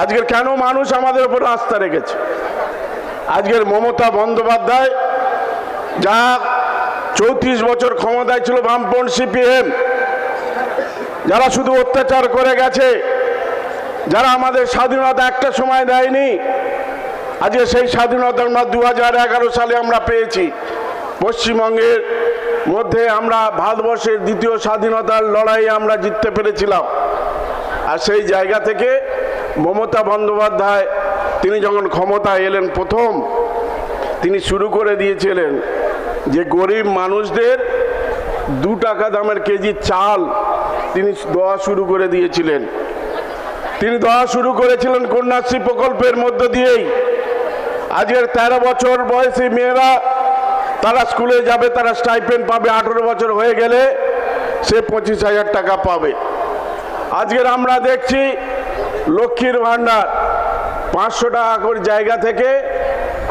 আজকের কেন মানুষ আমাদের উপর আস্থা রেখেছে? আজকের মমতা বন্দ্যোপাধ্যায় যা চৌত্রিশ বছর ক্ষমতায় ছিল বামপন সিপিএম, যারা শুধু অত্যাচার করে গেছে, যারা আমাদের স্বাধীনতা একটা সময় দেয়নি, আজকে সেই স্বাধীনতা আমরা দু সালে আমরা পেয়েছি। পশ্চিমবঙ্গের মধ্যে আমরা ভারতবর্ষের দ্বিতীয় স্বাধীনতার লড়াই আমরা জিততে পেরেছিলাম। আর সেই জায়গা থেকে মমতা বন্দ্যোপাধ্যায়, তিনি যখন ক্ষমতায় এলেন প্রথম, তিনি শুরু করে দিয়েছিলেন যে গরিব মানুষদের দু টাকা দামের কেজি চাল তিনি দেওয়া শুরু করে দিয়েছিলেন। তিনি দেওয়া শুরু করেছিলেন কন্যাশ্রী প্রকল্পের মধ্য দিয়েই। আজকের তেরো বছর বয়সী মেয়েরা, তারা স্কুলে যাবে, তারা স্টাইপেন্ড পাবে, আঠেরো বছর হয়ে গেলে সে পঁচিশ হাজার টাকা পাবে। আজকের আমরা দেখছি লক্ষ্মীর ভাণ্ডার পাঁচশো টাকা করে জায়গা থেকে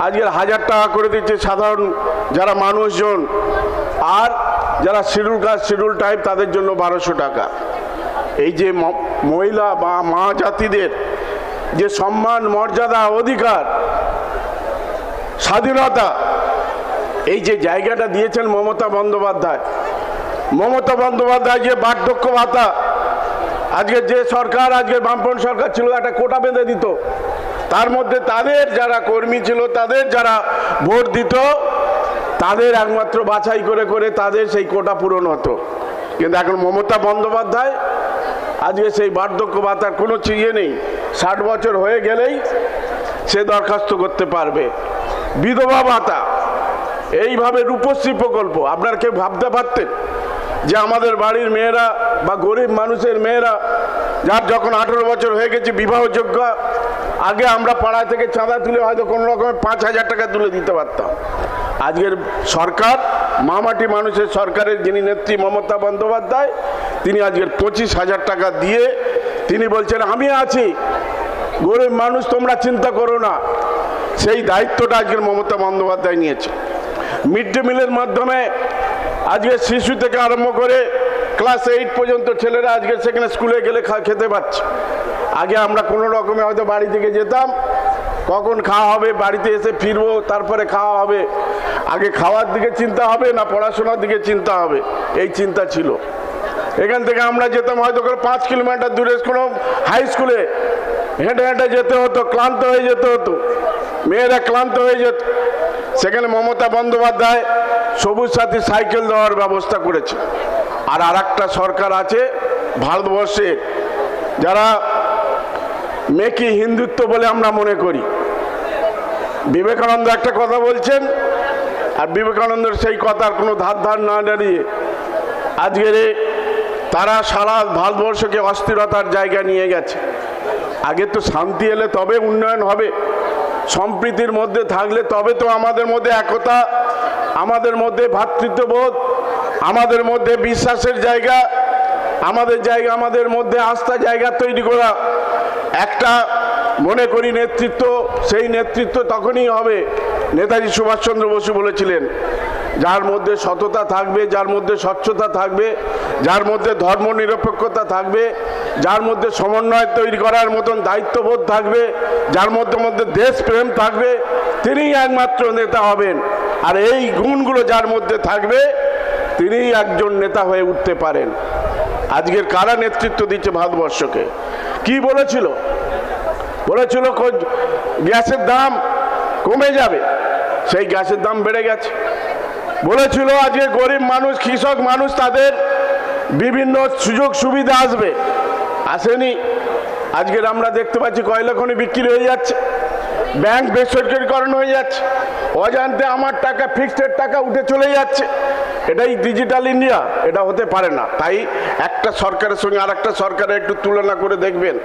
আজকের হাজার টাকা করে দিচ্ছে সাধারণ যারা মানুষজন। আর যারা শিডিউল কাস্ট শিডিউল টাইপ তাদের জন্য বারোশো টাকা। এই যে মহিলা বা মা জাতিদের যে সম্মান, মর্যাদা, অধিকার, স্বাধীনতা, এই যে জায়গাটা দিয়েছেন মমতা বন্দ্যোপাধ্যায়। মমতা বন্দ্যোপাধ্যায় যে বার্ধক্য ভাতা আজকে যে সরকার, আজকে বামপন সরকার ছিল, একটা কোটা বেঁধে দিত। তার মধ্যে তাদের যারা কর্মী ছিল, তাদের যারা ভোট দিত, তাদের একমাত্র বাছাই করে করে তাদের সেই কোটা পূরণ হতো। কিন্তু এখন মমতা বন্দ্যোপাধ্যায়, আজকে সেই বার্ধক্য ভাতার কোনো চিয়ে নেই। ষাট বছর হয়ে গেলেই সে দরখাস্ত করতে পারবে। বিধবা ভাতা, এইভাবে রূপশ্রী প্রকল্প, আপনার কেউ ভাবতে পারতেন? যে আমাদের বাড়ির মেয়েরা বা গরিব মানুষের মেয়েরা, যার যখন আঠেরো বছর হয়ে গেছে বিবাহযোগ্য, আগে আমরা পাড়ায় থেকে চাঁদা তুলে হয়তো কোনো রকমের পাঁচ হাজার টাকা তুলে দিতে পারতাম। আজকের সরকার, মামাটি মানুষের সরকারের যিনি নেত্রী মমতা বন্দ্যোপাধ্যায়, তিনি আজকের পঁচিশ হাজার টাকা দিয়ে তিনি বলছেন, আমি আছি। গরিব মানুষ, তোমরা চিন্তা করো না। সেই দায়িত্বটা আজকের মমতা বন্দ্যোপাধ্যায় নিয়েছে। মিড ডে মিলের মাধ্যমে আজকে শিশু থেকে আরম্ভ করে ক্লাস এইট পর্যন্ত ছেলেরা আজকে সেখানে স্কুলে গেলে খেতে পাচ্ছে আগে আমরা কোনো রকমে হয়তো বাড়ি থেকে যেতাম, কখন খাওয়া হবে, বাড়িতে এসে ফিরবো, তারপরে খাওয়া হবে। আগে খাওয়ার দিকে চিন্তা হবে না পড়াশোনার দিকে চিন্তা হবে, এই চিন্তা ছিল। এখান থেকে আমরা যেতাম হয়তো করে পাঁচ কিলোমিটার দূরে কোনো হাই স্কুলে হেঁটে হেঁটে যেতে হতো, ক্লান্ত হয়ে যেতে হতো। মেয়েরা ক্লান্ত হয়ে যেত। সেখানে মমতা বন্দ্যোপাধ্যায় সবুজ সাথী সাইকেল দেওয়ার ব্যবস্থা করেছে। আর আর সরকার আছে ভারতবর্ষে, যারা মেকি হিন্দুত্ব বলে আমরা মনে করি। বিবেকানন্দ একটা কথা বলছেন, আর বিবেকানন্দের সেই কথার কোনো ধার ধার না দাঁড়িয়ে আজকের তারা সারা ভারতবর্ষকে অস্থিরতার জায়গা নিয়ে গেছে। আগে তো শান্তি এলে তবে উন্নয়ন হবে। সম্প্রীতির মধ্যে থাকলে তবে তো আমাদের মধ্যে একতা, আমাদের মধ্যে ভ্রাতৃত্ববোধ আমাদের মধ্যে বিশ্বাসের জায়গা, আমাদের জায়গা, আমাদের মধ্যে আস্থা জায়গা তৈরি করা। একটা মনে করি নেতৃত্ব, সেই নেতৃত্ব তখনই হবে, নেতাজি সুভাষচন্দ্র বসু বলেছিলেন যার মধ্যে সততা থাকবে, যার মধ্যে স্বচ্ছতা থাকবে, যার মধ্যে ধর্ম নিরপেক্ষতা থাকবে, যার মধ্যে সমন্বয় তৈরি করার মতন দায়িত্ববোধ থাকবে, যার মধ্যে মধ্যে দেশপ্রেম থাকবে, তিনিই একমাত্র নেতা হবেন। আর এই গুণগুলো যার মধ্যে থাকবে, তিনিই একজন নেতা হয়ে উঠতে পারেন। আজকের কারা নেতৃত্ব দিচ্ছে ভারতবর্ষকে? কি বলেছিল? বলেছিল গ্যাসের দাম কমে যাবে, সেই গ্যাসের দাম বেড়ে গেছে। বলেছিল আজকে গরিব মানুষ, কৃষক মানুষ তাদের বিভিন্ন সুযোগ সুবিধা আসবে। আসেনি। আজকের আমরা দেখতে পাচ্ছি কয়লা খনি বিক্রি হয়ে যাচ্ছে। ব্যাংক বেসরকারিকরণ হয়ে যাচ্ছে। অজান্তে আমার টাকা ফিক্সড টাকা উঠে চলে যাচ্ছে। এটাই ডিজিটাল ইন্ডিয়া এটা হতে পারে না। তাই একটা সরকারের সঙ্গে আর একটা সরকারের একটু তুলনা করে দেখবেন।